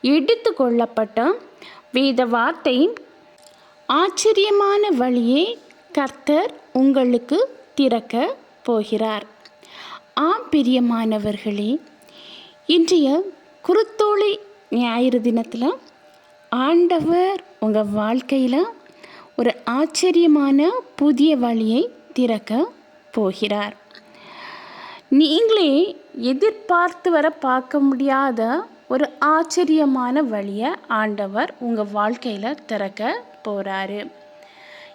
எடுத்து கொள்ளப்பட்ட வேத வார்த்தை ஆச்சரியமான வழியே கர்த்தர் உங்களுக்கு திறக்க போகிறார். ஆம் பிரியமானவர்களே இன்றைய குருத்தோலை ஞாயிறு தினத்தில் ஆண்டவர் உங்கள் வாழ்க்கையில் ஒரு ஆச்சரியமான புதிய வழியை திறக்க போகிறார். நீங்களே எதிர்பார்த்து வர பார்க்க முடியாத ஒரு ஆச்சரியமான வழியை ஆண்டவர் உங்கள் வாழ்க்கையில் திறக்க போகிறாரு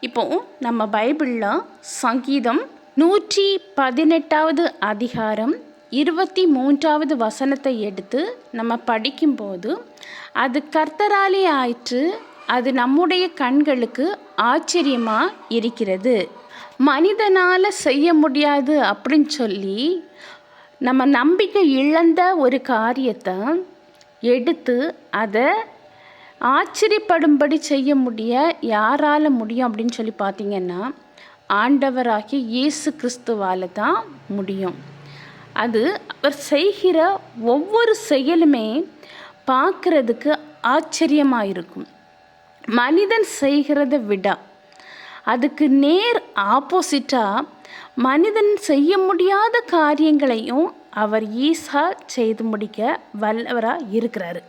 இப்போ நம்ம பைபிளில் சங்கீதம் நூற்றி பதினெட்டாவது அதிகாரம் இருபத்தி மூன்றாவது வசனத்தை எடுத்து நம்ம படிக்கும்போது அது கர்த்தராலே ஆயிற்று அது நம்முடைய கண்களுக்கு ஆச்சரியமாக இருக்கிறது. மனிதனால் செய்ய முடியாது அப்படின்னு சொல்லி நம்ம நம்பிக்கை இழந்த ஒரு காரியத்தை எடுத்து அதை ஆச்சரியப்படும்படி செய்ய முடிய யாரால் முடியும் அப்படின்னு சொல்லி பார்த்தீங்கன்னா ஆண்டவராகிய இயேசு கிறிஸ்துவால் தான் முடியும். அது அவர் செய்கிற ஒவ்வொரு செயலுமே பார்க்குறதுக்கு ஆச்சரியமாக இருக்கும். மனிதன் செய்கிறத விட அதுக்கு நேர் ஆப்போசிட்டாக மனிதன் செய்ய முடியாத காரியங்களையும் அவர் ஈஸா செய்து முடிக்க வல்லவராக இருக்கிறாரு.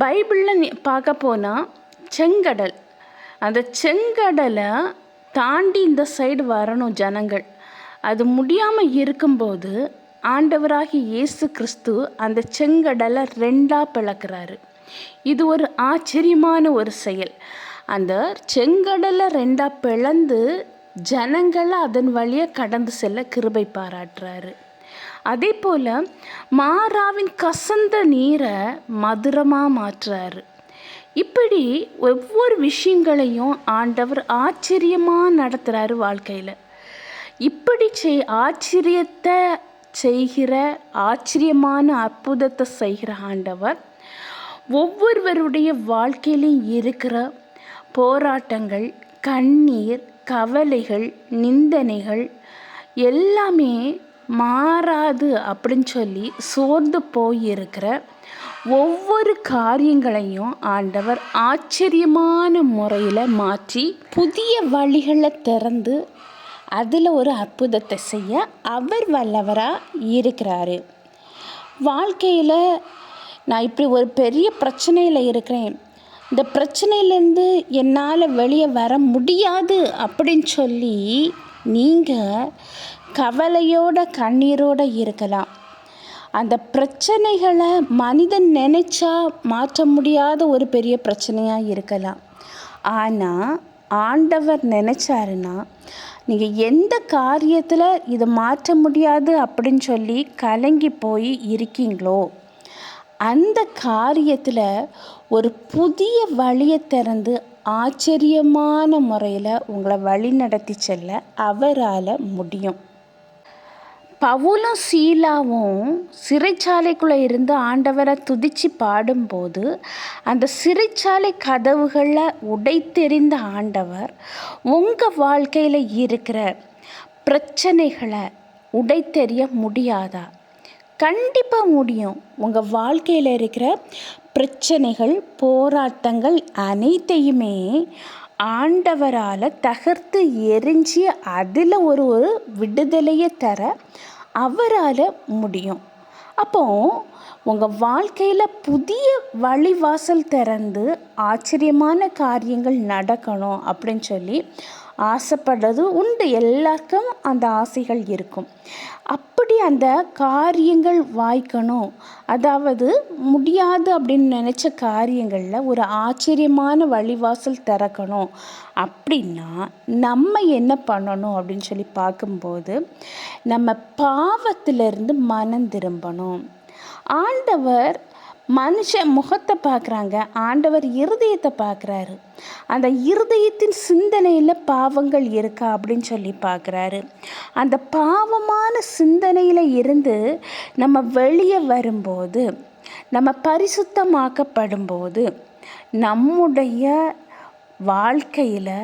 பைபிளில் பார்க்க போனால் செங்கடல். அந்த செங்கடலை தாண்டி இந்த சைடு வரணும் ஜனங்கள். அது முடியாமல் இருக்கும்போது ஆண்டவராகி இயேசு கிறிஸ்து அந்த செங்கடலை ரெண்டாக பிளக்கிறாரு. இது ஒரு ஆச்சரியமான ஒரு செயல். அந்த செங்கடலை ரெண்டாக பிளந்து ஜனங்களை அதன் வழியாக கடந்து செல்ல கிருபை பாராட்டுறாரு. அதே போல் மாறாவின் கசந்த நீரை மதுரமாக மாற்றுறாரு. இப்படி ஒவ்வொரு விஷயங்களையும் ஆண்டவர் ஆச்சரியமாக நடத்துகிறாரு வாழ்க்கையில். இப்படி செய் ஆச்சரியத்தை செய்கிற ஆச்சரியமான அற்புதத்தை செய்கிற ஆண்டவர் ஒவ்வொருவருடைய வாழ்க்கையிலும் இருக்கிற போராட்டங்கள் கண்ணீர் கவலைகள் நிந்தனைகள் எல்லாமே மாறாது அப்படின்னு சொல்லி சோர்ந்து போயிருக்கிற ஒவ்வொரு காரியங்களையும் ஆண்டவர் ஆச்சரியமான முறையில் மாற்றி புதிய வழிகளை திறந்து அதில் ஒரு அற்புதத்தை செய்ய அவர் வல்லவராக இருக்கிறாரு. வாழ்க்கையில் நான் இப்படி ஒரு பெரிய பிரச்சனையில் இருக்கிறேன். இந்த பிரச்சனையிலேருந்து என்னால் வெளியே வர முடியாது அப்படின்னு சொல்லி நீங்கள் கவலையோட கண்ணீரோட இருக்கலாம். அந்த பிரச்சனைகளை மனிதன் நினச்சா மாற்ற முடியாத ஒரு பெரிய பிரச்சனையாக இருக்கலாம். ஆனால் ஆண்டவர் நினச்சாருன்னா நீங்கள் எந்த காரியத்தில் இதை மாற்ற முடியாது அப்படின்னு சொல்லி கலங்கி போய் இருக்கீங்களோ அந்த காரியத்தில் ஒரு புதிய வழியை திறந்து ஆச்சரியமான முறையில் உங்களை வழி நடத்தி செல்ல அவரால் முடியும். பவுலும் சீலாவும் சிறைச்சாலைக்குள்ளே இருந்து ஆண்டவரை துதித்து பாடும்போது அந்த சிறைச்சாலை கதவுகளில் உடைத்தெறிந்த ஆண்டவர் உங்கள் வாழ்க்கையில் இருக்கிற பிரச்சனைகளை உடைத்தெறிய முடியாதா? கண்டிப்பாக முடியும். உங்கள் வாழ்க்கையில் இருக்கிற பிரச்சனைகள் போராட்டங்கள் அனைத்தையுமே ஆண்டவரால் தகர்த்து எரிஞ்சு அதில் ஒரு ஒரு விடுதலையை தர அவரால் முடியும். அப்போ உங்கள் வாழ்க்கையில் புதிய வழிவாசல் திறந்து ஆச்சரியமான காரியங்கள் நடக்கணும் அப்படின்னு சொல்லி ஆசைப்படுறது உண்டு. எல்லாருக்கும் அந்த ஆசைகள் இருக்கும். அப்படி அந்த காரியங்கள் வாய்க்கணும். அதாவது முடியாது அப்படின்னு நினச்ச காரியங்களில் ஒரு ஆச்சரியமான வழிவாசல் திறக்கணும். அப்படின்னா நம்ம என்ன பண்ணணும் அப்படின்னு சொல்லி பார்க்கும்போது நம்ம பாவத்திலிருந்து மனம் திரும்பணும். ஆண்டவர் மனுஷன் முகத்தை பார்க்குறாங்க ஆண்டவர் இருதயத்தை பார்க்குறாரு. அந்த இருதயத்தின் சிந்தனையில் பாவங்கள் இருக்கா அப்படின்னு சொல்லி பார்க்குறாரு. அந்த பாவமான சிந்தனையில் இருந்து நம்ம வெளியே வரும்போது நம்ம பரிசுத்தமாக்கப்படும்போது நம்முடைய வாழ்க்கையில்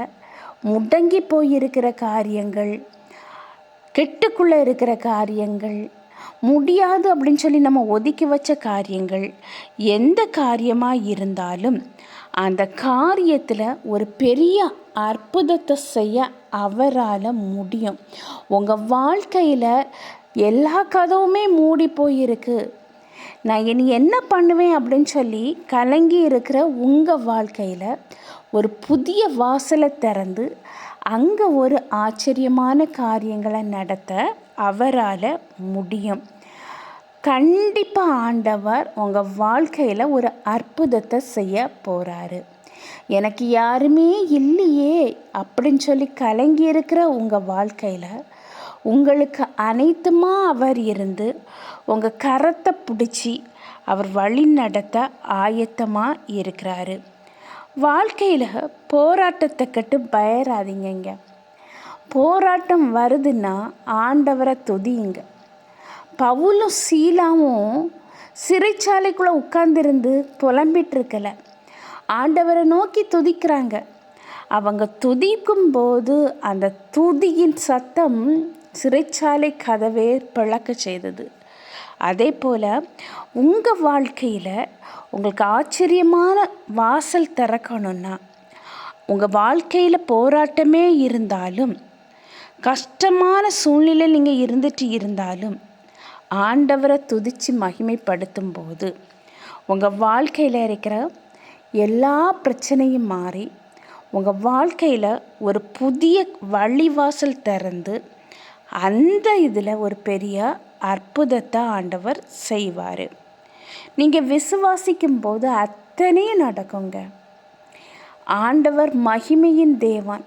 முடங்கி போயிருக்கிற காரியங்கள் கெட்டுக்குள்ளே இருக்கிற காரியங்கள் முடியாது அப்படின்னு சொல்லி நம்ம ஒதுக்கி வச்ச காரியங்கள் எந்த காரியமாக இருந்தாலும் அந்த காரியத்தில் ஒரு பெரிய அற்புதத்தை செய்ய அவரால் முடியும். உங்கள் வாழ்க்கையில் எல்லா கதவுமே மூடி போயிருக்கு. நான் இனி என்ன பண்ணுவேன் அப்படின்னு சொல்லி கலங்கி இருக்கிற உங்கள் வாழ்க்கையில் ஒரு புதிய வாசலை திறந்து அங்கே ஒரு ஆச்சரியமான காரியங்களை நடத்த அவரால் முடியும். கண்டிப்பாக ஆண்டவர் உங்கள் வாழ்க்கையில் ஒரு அற்புதத்தை செய்ய போகிறாரு எனக்கு யாருமே இல்லையே அப்படின்னு சொல்லி கலங்கி இருக்கிற உங்கள் வாழ்க்கையில் உங்களுக்கு அனைத்துமா அவர் இருந்து உங்கள் கரத்தை பிடிச்சி அவர் வழி நடத்த ஆயத்தமாக இருக்கிறாரு. வாழ்க்கையில் போராட்டத்தை கட்டு பயராதிங்க போராட்டம் வருதுன்னா ஆண்டவரை துதியுங்க. பவுலும் சீலாவும் சிறைச்சாலைக்குள்ளே உட்கார்ந்துருந்து புலம்பிட்டுருக்கல. ஆண்டவரை நோக்கி துதிக்கிறாங்க. அவங்க துதிக்கும் போது அந்த துதியின் சத்தம் சிறைச்சாலை கதவே பிளக்க செய்தது. அதே போல் உங்கள் வாழ்க்கையில் உங்களுக்கு ஆச்சரியமான வாசல் திறக்கணுன்னா உங்கள் வாழ்க்கையில் போராட்டமே இருந்தாலும் கஷ்டமான சூழ்நிலை நீங்கள் இருந்துட்டு இருந்தாலும் ஆண்டவரை துதித்து மகிமைப்படுத்தும் போது உங்கள் வாழ்க்கையில் இருக்கிற எல்லா பிரச்சனையும் மாறி உங்கள் வாழ்க்கையில் ஒரு புதிய வழிவாசல் திறந்து அந்த இதில் ஒரு பெரிய அற்புதத்தை ஆண்டவர் செய்வார். நீங்கள் விசுவாசிக்கும் போது அத்தனையும் நடக்குங்க. ஆண்டவர் மகிமையின் தேவன்.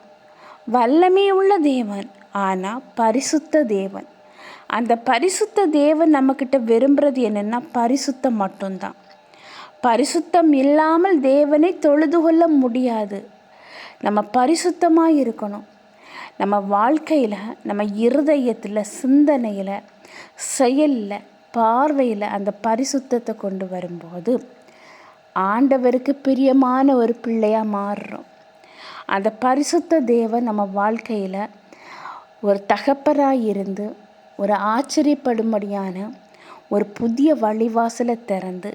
வல்லமையுள்ள தேவன் ஆனால் பரிசுத்த தேவன். அந்த பரிசுத்த தேவன் நம்மக்கிட்ட விரும்புகிறது என்னென்னா பரிசுத்தம் மட்டும்தான். பரிசுத்தம் இல்லாமல் தேவனை தொழுது கொள்ள முடியாது. நம்ம பரிசுத்தமாக இருக்கணும். நம்ம வாழ்க்கையில் நம்ம இருதயத்தில் சிந்தனையில் செயலில் பார்வையில் அந்த பரிசுத்தத்தை கொண்டு வரும்போது ஆண்டவருக்கு பிரியமான ஒரு பிள்ளையாக மாறுறோம். அந்த பரிசுத்த தேவன் நம்ம வாழ்க்கையில் ஒரு தகப்பராக இருந்து ஒரு ஆச்சரியப்படும்படியான ஒரு புதிய வழிவாசலை திறந்து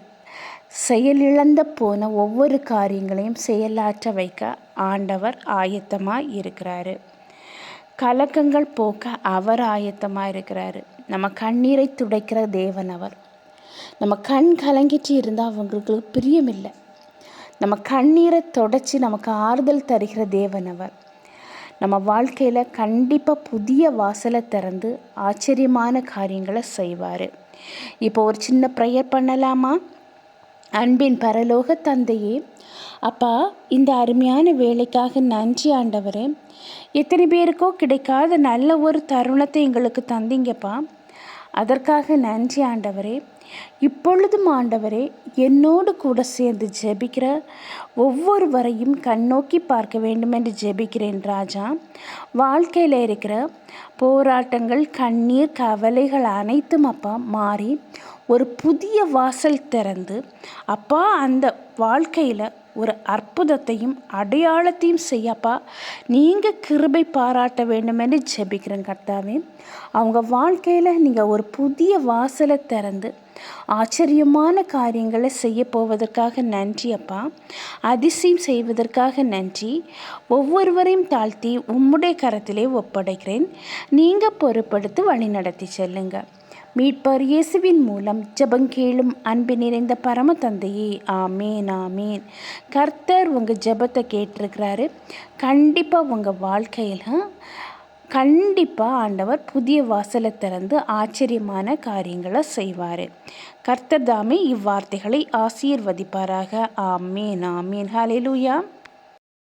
செயலிழந்த போன ஒவ்வொரு காரியங்களையும் செயலாற்ற வைக்க ஆண்டவர் ஆயத்தமாக இருக்கிறாரு. கலக்கங்கள் போக்க அவர் ஆயத்தமாக இருக்கிறாரு. நம்ம கண்ணீரை துடைக்கிற தேவன் அவர். நம்ம கண் கலங்கிட்டு இருந்தால் அவங்களுக்கு பிரியமில்லை. நம்ம கண்ணீரை தொடச்சி நமக்கு ஆறுதல் தருகிற தேவன் அவர். நம்ம வாழ்க்கையில் கண்டிப்பாக புதிய வாசலை திறந்து ஆச்சரியமான காரியங்களை செய்வார். இப்போ ஒரு சின்ன ப்ரேயர் பண்ணலாமா? அன்பின் பரலோக தந்தையே அப்பா இந்த அருமையான வேலைக்காக நன்றி ஆண்டவரே. எத்தனை பேருக்கோ கிடைக்காத நல்ல ஒரு தருணத்தை எங்களுக்கு தந்தீங்கப்பா. அதற்காக நன்றி ஆண்டவரே. இப்பொழுதும் ஆண்டவரே என்னோடு கூட சேர்ந்து ஜெபிக்கிற ஒவ்வொருவரையும் கண்ணோக்கி பார்க்க வேண்டும் என்று ஜெபிக்கிறேன் ராஜா. வாழ்க்கையில் இருக்கிற போராட்டங்கள் கண்ணீர் கவலைகள் அனைத்தும் அப்பா மாறி ஒரு புதிய வாசல் திறந்து அப்பா அந்த வாழ்க்கையில் ஒரு அற்புதத்தையும் அடையாளத்தையும் செய்யப்பா நீங்கள் கிருபை பாராட்ட வேண்டுமென்று ஜெபிக்கிறேன் கர்த்தாவே. அவங்க வாழ்க்கையில் நீங்கள் ஒரு புதிய வாசலை திறந்து ஆச்சரியமான காரியங்களை செய்ய போவதற்காக நன்றி அப்பா. அதிசயம் செய்வதற்காக நன்றி. ஒவ்வொருவரையும் தாழ்த்தி உம்முடைய கரத்திலே ஒப்படைக்கிறேன். நீங்கள் பொறுப்படுத்தி வழி நடத்தி செல்லுங்கள் மீட்பர் இயேசுவின் மூலம் ஜபங்கேளும் அன்பு நிறைந்த பரம தந்தையே ஆமேன் ஆமேன். கர்த்தர் உங்கள் ஜபத்தை கேட்டிருக்கிறாரு. கண்டிப்பாக உங்கள் வாழ்க்கையில் கண்டிப்பாக ஆண்டவர் புதிய வாசலை திறந்து ஆச்சரியமான காரியங்களை செய்வார். கர்த்தர் தாமே இவ்வார்த்தைகளை ஆசீர்வதிப்பாராக. ஆமேன் ஆமேன். ஹalleluya.